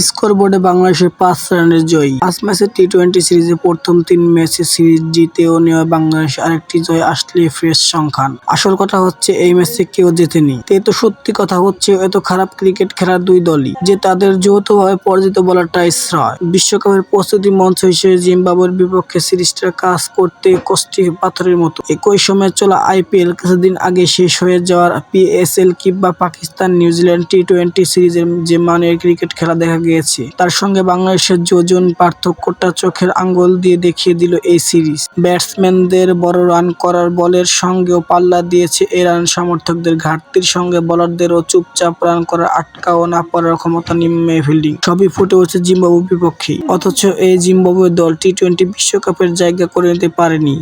স্কোরবোর্ডে বাংলাদেশের পাঁচ রানের জয়। পাঁচ ম্যাচের টি টোয়েন্টি সিরিজে প্রথম তিন ম্যাচে সিরিজ জিতেও নেওয়া বাংলাদেশ আরেকটি জয় আসলে ফ্রেশ সংখ্যান আসল কথা হচ্ছে, এই ম্যাচে কেউ জেতেনি। তে তো সত্যি কথা হচ্ছে, এত খারাপ ক্রিকেট খেলার দুই দলই, যে তাদের যৌথভাবে পরাজিত বলাটাই শ্রয় বিশ্বকাপের প্রস্তুতি মঞ্চ হিসেবে জিম্বাবুয়ের বিপক্ষে সিরিজটা কাজ করতে কষ্টি পাথরের মতো। একই সময় চলা আইপিএল কিছুদিন আগে শেষ হয়ে যাওয়ার পিএসএল কিংবা পাকিস্তান নিউজিল্যান্ড টি টোয়েন্টি সিরিজের যে মানের ক্রিকেট খেলা দেখা গিয়েছে। তার সঙ্গে বাংলাদেশের যোজন পার্থক্যটা চোখের আঙ্গুল দিয়ে দেখিয়ে দিল এই সিরিজ। ব্যাটসম্যানদের বড় রান করার বলের সঙ্গেও পাল্লা দিয়েছে এই রান সমর্থকদের ঘাটতির সঙ্গে বোলারদেরও চুপচাপ রান করার আটকাও না পড়ার ক্ষমতা নিম্নে ফিল্ডিং। সবই ফুটে উঠছে জিম্বাবুর বিপক্ষেই। অথচ এই জিম্বাবুয়ের দল টি টোয়েন্টি বিশ্বকাপের জায়গা করে নিতে পারেনি।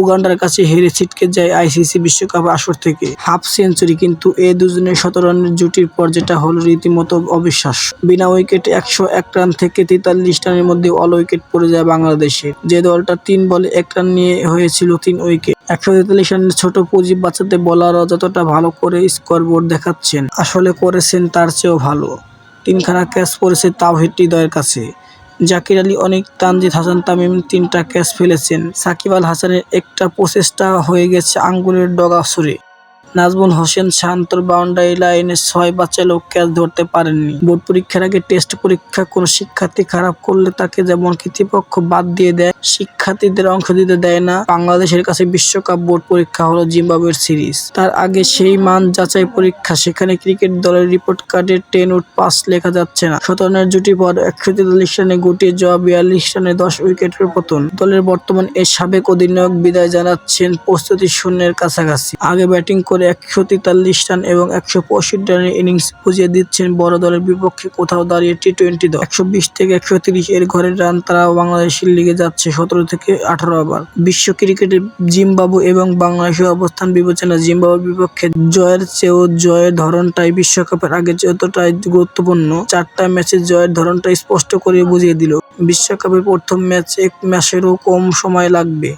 উগান্ডার কাছে হেরে ছিটকে যায় আইসিসি বিশ্বকাপ আসর থেকে। হাফ সেঞ্চুরি কিন্তু এ দুজনের শত রানের জুটির পর যেটা হলো রীতিমতো অবিশ্বাস্য। বিনা উইকেটে একশো এক রান থেকে তেতাল্লিশ রানের মধ্যে অল উইকেট পড়ে যায় বাংলাদেশে। যে দলটা তিন বলে এক রান নিয়ে হয়েছিল তিন উইকেট। একশো তেতাল্লিশ রানের ছোট পুঁজি বাঁচাতে বলারও যতটা ভালো করে স্কোরবোর্ড দেখাচ্ছেন, আসলে করেছেন তার চেয়েও ভালো। তিনখানা ক্যাচ পড়েছে তাওহিদ হৃদয়ের কাছে। জাকির আলী, অনেক তানজিদ, হাসান তামিম তিনটা ক্যাচ ফেলেছেন। সাকিব আল হাসানের একটা প্রচেষ্টা হয়ে গেছে আঙ্গুলের ডগা ছুড়ে। নাজমুল হোসেন শান্তর বাউন্ডারি লাইনে ছয় বাচ্চালেও ক্যাচ ধরতে পারেননি। বোর্ড পরীক্ষার আগে টেস্ট পরীক্ষা কোনো শিক্ষার্থী খারাপ করলে তাকে যেমন কর্তৃপক্ষ বাদ দিয়ে দেয়, শিক্ষার্থীদের অংশ দিতে দেয় না। বাংলাদেশের কাছে বিশ্বকাপ বোর্ড পরীক্ষা হলো জিম্বাবুয়ের সিরিজ। তার আগে সেই মান যাচাই পরীক্ষা, সেখানে ক্রিকেট দলের রিপোর্ট কার্ডে টেন উড পাস লেখা যাচ্ছে না। শত রানের জুটি পর একশো তেতাল্লিশ রানে গুটিয়ে যাওয়া বিয়াল্লিশ রানে দশ উইকেটের পতন। দলের বর্তমান এই সাবেক অধিনায়ক বিদায় জানাচ্ছেন প্রস্তুতি শূন্যের কাছাকাছি। আগে ব্যাটিং করে একশো তেতাল্লিশ রান এবং একশো পঁয়ষট্টি রানের ইনিংস বুঝিয়ে দিচ্ছেন বড় দলের বিপক্ষে কোথাও দাঁড়িয়ে টি টোয়েন্টি দল। একশো বিশ থেকে একশো তিরিশ এর ঘরের রান তারা বাংলাদেশের লিগে যাচ্ছে সতেরো থেকে আঠারো ওভার। বিশ্ব ক্রিকেটে জিম্বাবু এবং বাংলাদেশের অবস্থান বিবেচনা জিম্বাবুর বিপক্ষে জয়ের চেয়েও জয়ের ধরনটাই বিশ্বকাপের আগে যতটাই গুরুত্বপূর্ণ, চারটা ম্যাচে জয়ের ধরনটা স্পষ্ট করে বুঝিয়ে দিল। বিশ্বকাপের প্রথম ম্যাচ এক ম্যাচেরও কম সময় লাগবে।